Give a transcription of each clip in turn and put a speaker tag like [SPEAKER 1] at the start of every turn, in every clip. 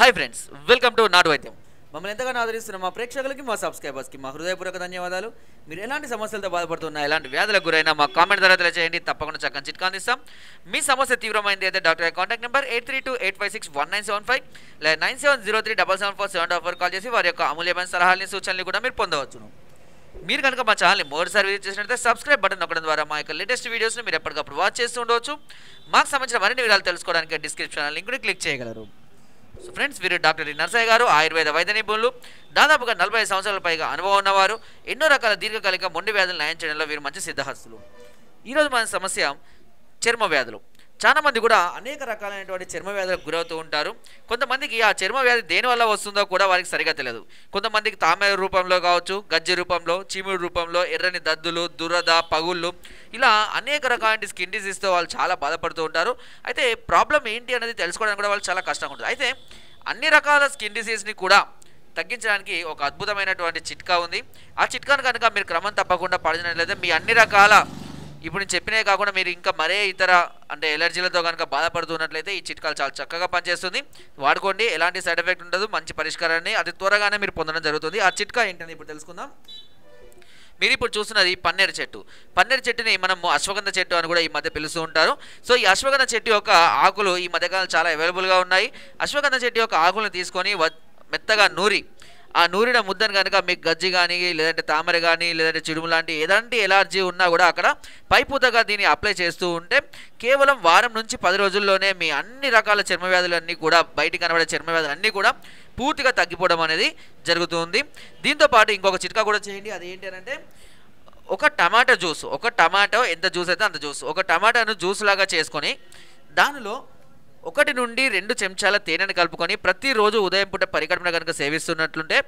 [SPEAKER 1] Hi friends welcome to నాటు వైద్యం మమ్మల్ని ఎంతగానో ఆదరిస్తున్న మా ప్రేక్షకులకి మా సబ్స్క్రైబర్స్కి మా హృదయపూర్వక ధన్యవాదాలు. మీరు ఎలాంటి సమస్యలతో బాధపడుతున్నా ఎలాంటి వ్యాధులకు గురైనా మా కామెంట్ ద్వారా తెలియజేయండి తప్పకుండా చక్కని చిట్కా అందిస్తాం. మీ సమస్య తీవ్రమైంది అయితే doctor contact number eight three two eight five six one nine seven five లేదా nine seven zero three double seven four seven four call చేసి వారి యొక్క అమూల్యమైన సలహాలని సూచనలు కూడా మీరు పొందవచ్చును. మీరు కనుక మా ఛానల్ని మరోసారి విజిట్ చేసినట్లయితే సబ్స్క్రైబ్ బటన్ నొక్కడం ద్వారా మా యొక్క లేటెస్ట్ వీడియోస్ని మీరు ఎప్పటికప్పుడు వాచ్ చేస్తూ ఉండవచ్చు. మాకు సంబంధించిన మరిన్ని వివరాలు తెలుసుకోవడానికి డిస్క్రిప్షన్ లింక్ క్లిక్ చేయగలరు. సో ఫ్రెండ్స్ వీరు డాక్టర్ డి నర్సయ్య గారు ఆయుర్వేద వైద్య నిపుణులు. దాదాపుగా నలభై సంవత్సరాల పైగా అనుభవం ఉన్నవారు. ఎన్నో రకాల దీర్ఘకాలిక మొండి వ్యాధులు నయం చేయడంలో వీరు మంచి సిద్ధహస్తులు. ఈరోజు మన సమస్య చర్మ వ్యాధులు. చాలా మంది కూడా అనేక రకాలైనటువంటి చర్మ వ్యాధులకు గురవుతూ ఉంటారు. కొంతమందికి ఆ చర్మ వ్యాధి దేనివల్ల వస్తుందో కూడా వారికి సరిగా తెలియదు. కొంతమందికి తామర రూపంలో కావచ్చు గజ్జి రూపంలో చీముడు రూపంలో ఎర్రని దద్దులు దురద పగుళ్ళు ఇలా అనేక రకాలైన స్కిన్ డిసీజ్తో వాళ్ళు చాలా బాధపడుతూ ఉంటారు. అయితే ప్రాబ్లం ఏంటి అనేది తెలుసుకోవడానికి కూడా వాళ్ళు చాలా కష్టంగా ఉంటుంది అయితే అన్ని రకాల స్కిన్ డిసీజ్ని కూడా తగ్గించడానికి ఒక అద్భుతమైనటువంటి చిట్కా ఉంది. ఆ చిట్కాను కనుక మీరు క్రమం తప్పకుండా పాటించినట్లయితే మీ అన్ని రకాల ఇప్పుడు నేను చెప్పినవి కాకుండా మీరు ఇంకా మరే ఇతర అంటే ఎలర్జీలతో కనుక బాధపడుతున్నట్లయితే ఈ చిట్కాలు చాలా చక్కగా పనిచేస్తుంది. వాడుకోండి ఎలాంటి సైడ్ ఎఫెక్ట్ ఉండదు మంచి పరిష్కారాన్ని అతి త్వరగానే మీరు పొందడం జరుగుతుంది. ఆ చిట్కా ఏంటని ఇప్పుడు తెలుసుకుందాం. మీరు ఇప్పుడు చూస్తున్నది పన్నీరు చెట్టు. పన్నీరు చెట్టుని మనము అశ్వగంధ చెట్టు అని కూడా ఈ మధ్య పిలుస్తూ ఉంటారు. సో ఈ అశ్వగంధ చెట్టు యొక్క ఆకులు ఈ మధ్యకాలం చాలా అవైలబుల్గా ఉన్నాయి. అశ్వగంధ చెట్టు యొక్క ఆకులను తీసుకొని మెత్తగా నూరి ఆ నూరిన ముద్దను కనుక మీకు గజ్జి కానీ లేదంటే తామర కానీ లేదంటే చిడుము లాంటి ఎలాంటి ఎలర్జీ ఉన్నా కూడా అక్కడ పైపూతగా దీన్ని అప్లై చేస్తూ ఉంటే కేవలం వారం నుంచి పది రోజుల్లోనే మీ అన్ని రకాల చర్మ వ్యాధులన్నీ కూడా బయటికి కనబడే చర్మ వ్యాధులు అన్నీ కూడా పూర్తిగా తగ్గిపోవడం అనేది జరుగుతుంది. దీంతో పాటు ఇంకొక చిట్కా కూడా చేయండి. అది ఏంటి అంటే ఒక టమాటో జ్యూస్ ఒక టమాటో ఎంత జ్యూస్ అయితే అంత జ్యూస్ ఒక టమాటాను జ్యూస్ లాగా చేసుకొని దానిలో ఒకటి నుండి రెండు చెంచాల తేనెను కలుపుకొని ప్రతిరోజు ఉదయం పూట పరికల్పన కనుక సేవిస్తున్నట్లుంటే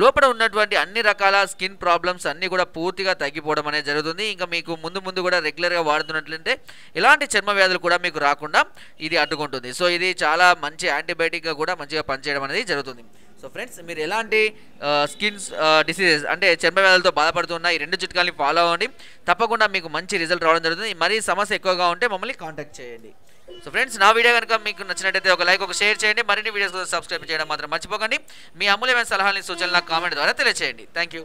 [SPEAKER 1] లోపల ఉన్నటువంటి అన్ని రకాల స్కిన్ ప్రాబ్లమ్స్ అన్నీ కూడా పూర్తిగా తగ్గిపోవడం అనేది జరుగుతుంది. ఇంకా మీకు ముందు ముందు కూడా రెగ్యులర్గా వాడుతున్నట్లయితే ఎలాంటి చర్మ వ్యాధులు కూడా మీకు రాకుండా ఇది అడ్డుకుంటుంది. సో ఇది చాలా మంచి యాంటీబయాటిక్గా కూడా మంచిగా పనిచేయడం అనేది జరుగుతుంది. సో ఫ్రెండ్స్ మీరు ఎలాంటి స్కిన్స్ డిసీజెస్ అంటే చర్మ వ్యాధులతో బాధపడుతున్న ఈ రెండు చిట్కాలని ఫాలో అవ్వండి. తప్పకుండా మీకు మంచి రిజల్ట్ రావడం జరుగుతుంది. మరీ సమస్య ఎక్కువగా ఉంటే మమ్మల్ని కాంటాక్ట్ చేయండి. సో ఫ్రెండ్స్ నా వీడియో కనుక మీకు నచ్చినట్టయితే ఒక లైక్ ఒక షేర్ చేయండి. మరిన్ని వీడియోస్ కోసం సబ్స్క్రైబ్ చేయడం మాత్రం మర్చిపోకండి. మీ అమూల్యమైన సలహాలని సూచనలు నాకు కామెంట్ ద్వారా తెలియచేయండి. Thank you